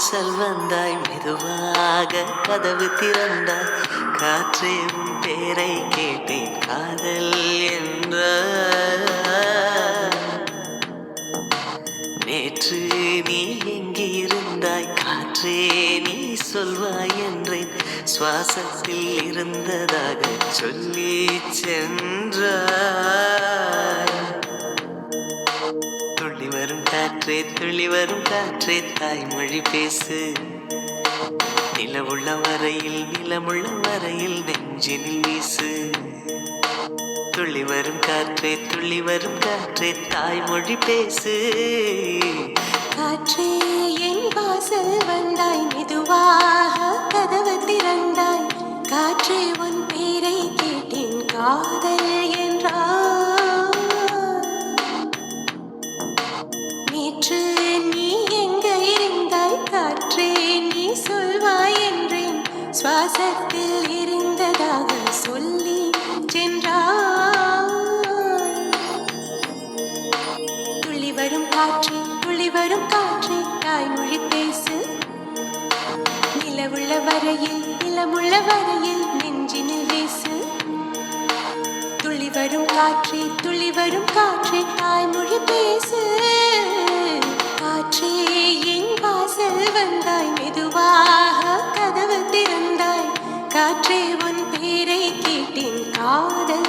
வாசல் வந்தாய் மெதுவாக கதவு திறந்தாய். காற்றே உன் பேரை கேட்டேன் காதல் என்ற நேற்று நீ எங்கிருந்தாய்? காற்றே நீ சொல்வாய் என்றேன். சுவாசத்தில் இருந்ததாக சொல்லி சென்ற காற்றே துளி வரும் காற்றே தாய்மொழி பேசு. நிலவுள்ள வரையில் நிலமுள்ள வரையில் நெஞ்சினில் வீசு. துள்ளி வரும் காற்றே துள்ளி வரும் காற்றே தாய்மொழி பேசு. காற்றே என் வாசல் வந்தாய் மெதுவாக. சுவாசத்தில் இருந்ததாக சொல்லி சென்றாய் துள்ளி வரும் காற்று துள்ளி வரும் காற்றே தாய்மொழி பேசு. நிலவுள்ள வரையில் நிலமுள்ள வரையில் நெஞ்சினில் வீசு. துள்ளி வரும் காற்றே துள்ளி வரும் காற்றே தாய்மொழி பேசு. உன் பேரை கேட்டேன் காதல்